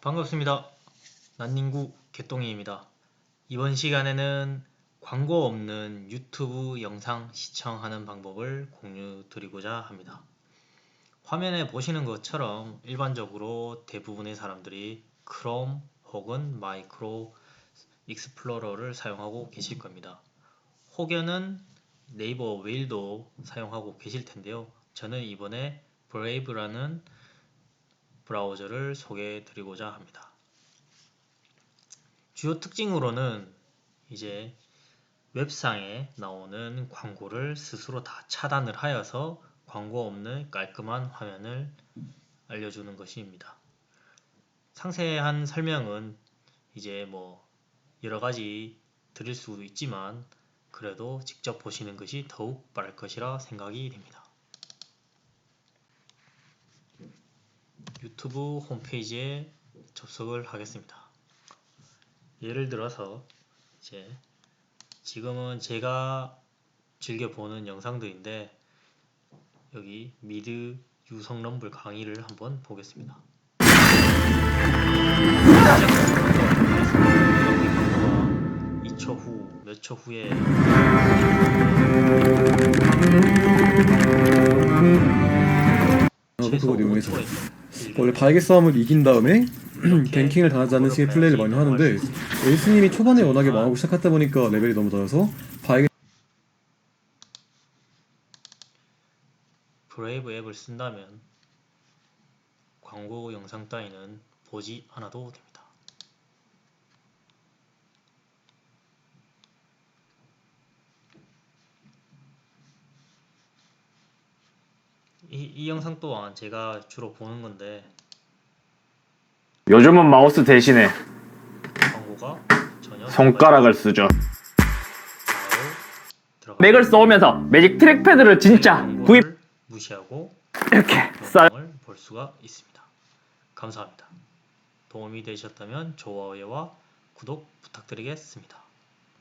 반갑습니다. 난닝구 개똥이입니다. 이번 시간에는 광고 없는 유튜브 영상 시청하는 방법을 공유 드리고자 합니다. 화면에 보시는 것처럼 일반적으로 대부분의 사람들이 크롬 혹은 마이크로 익스플로러를 사용하고 계실 겁니다. 혹여는 네이버 웨일도 사용하고 계실 텐데요. 저는 이번에 브레이브라는 브라우저를 소개해 드리고자 합니다. 주요 특징으로는 이제 웹상에 나오는 광고를 스스로 다 차단을 하여서 광고 없는 깔끔한 화면을 알려주는 것입니다. 상세한 설명은 이제 뭐 여러 가지 드릴 수 있지만 그래도 직접 보시는 것이 더욱 빠를 것이라 생각이 됩니다. 유튜브 홈페이지에 접속을 하겠습니다. 예를 들어서 이제 지금은 제가 즐겨 보는 영상들인데 여기 미드 유성 럼블 강의를 한번 보겠습니다. 2초 후, 몇 초 후에 그걸 이용해서 5초에서 원래 바이게 싸움을 이긴 다음에 갱킹을 당하지 않는 식의 플레이를 많이 하는데 에이스님이 초반에 워낙에 망하고 시작하다 보니까 레벨이 너무 낮아서 바이게 브레이브 앱을 쓴다면 광고 영상 따위는 보지 않아도 됩니다. 이, 이 영상 또한 제가 주로 보는 건데 요즘은 마우스 대신에 광고가 전혀 손가락을 쓰죠. 들어가 맥을 써오면서 매직 트랙패드를 진짜 구입 광고를 무시하고 이렇게 쌀 영상을 볼 수가 있습니다. 감사합니다. 도움이 되셨다면 좋아요와 구독 부탁드리겠습니다.